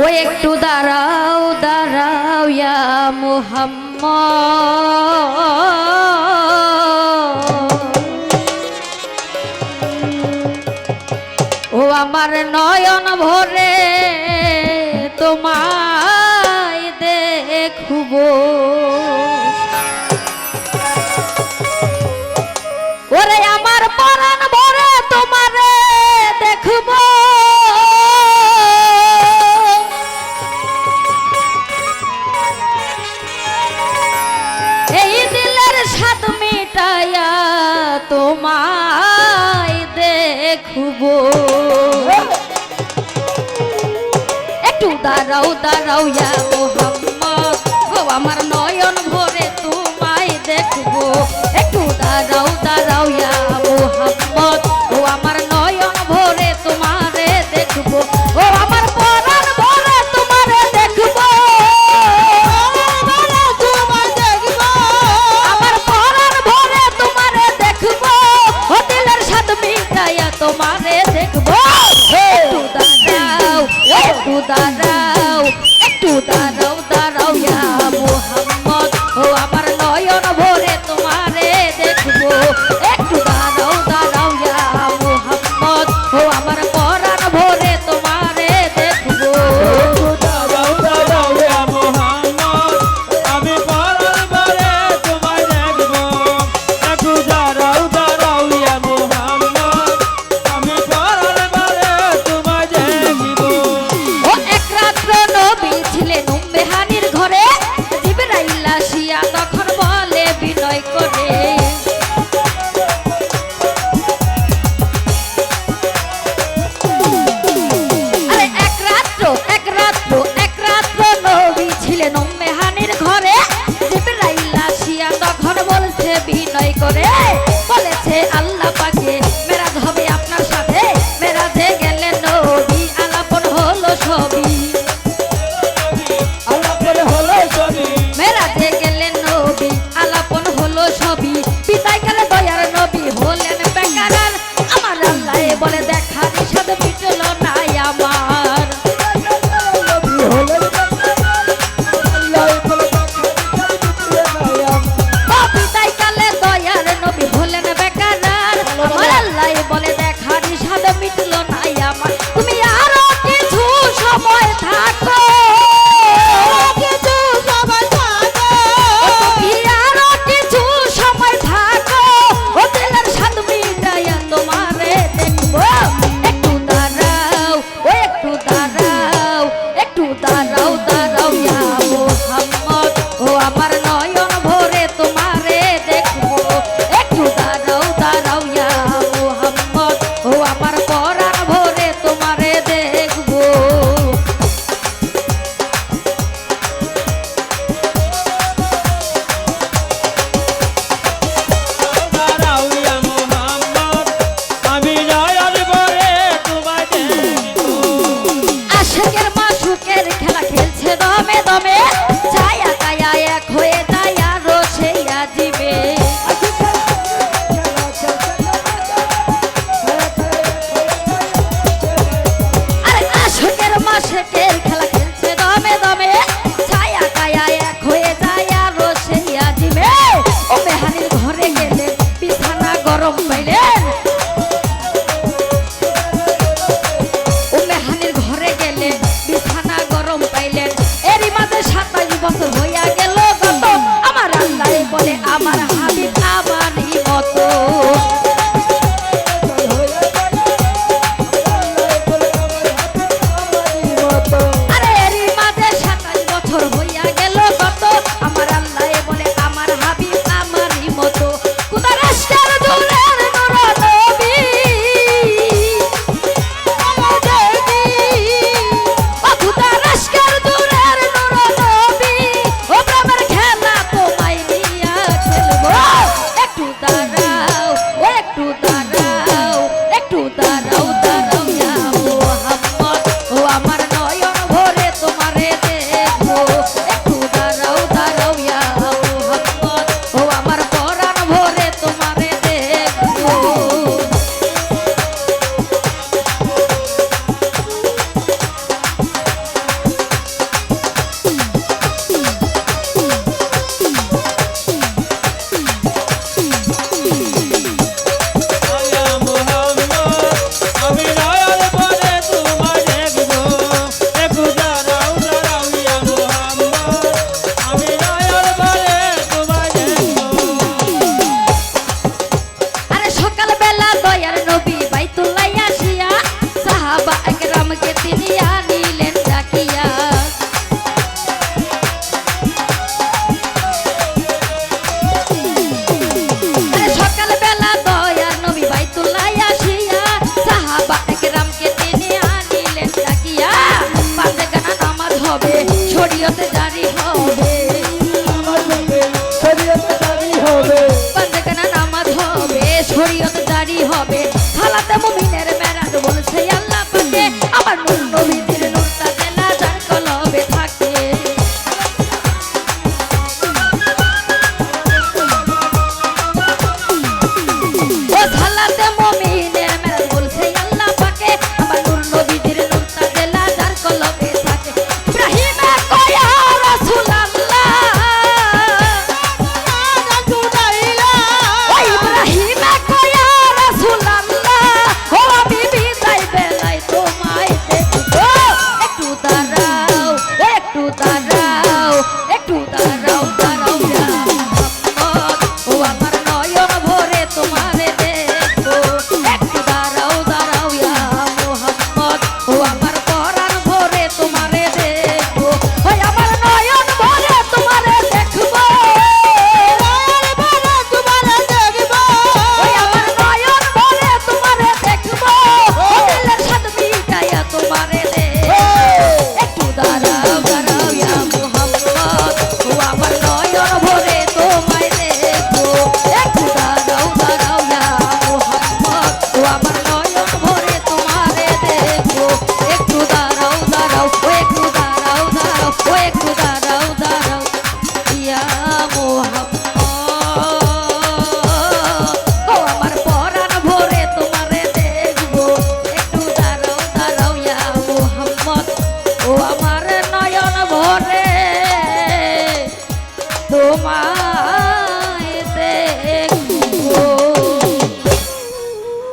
ও একটু দাঁড়াও দাঁড়াও ইয়া মোহাম্ম ও আমার নয়ন ভরে তোমায় দেখব। ওরে আমার পরাণ ভরে তোমার একটু দাঁড়াও দাঁড়াও ইয়া মোহাম্মদ। গো আমার নয়ন ভরে তোমায় দেখব। একটু দাঁড়াও দাঁড়াও ইয়া মোহাম্মদ। ও আমার নয়ন ভরে তোমারে দেখব। ও আমার পরাণ ভরে তোমারে দেখব। আমার তোমারে 啦啦。শরীয়তে জারি হবে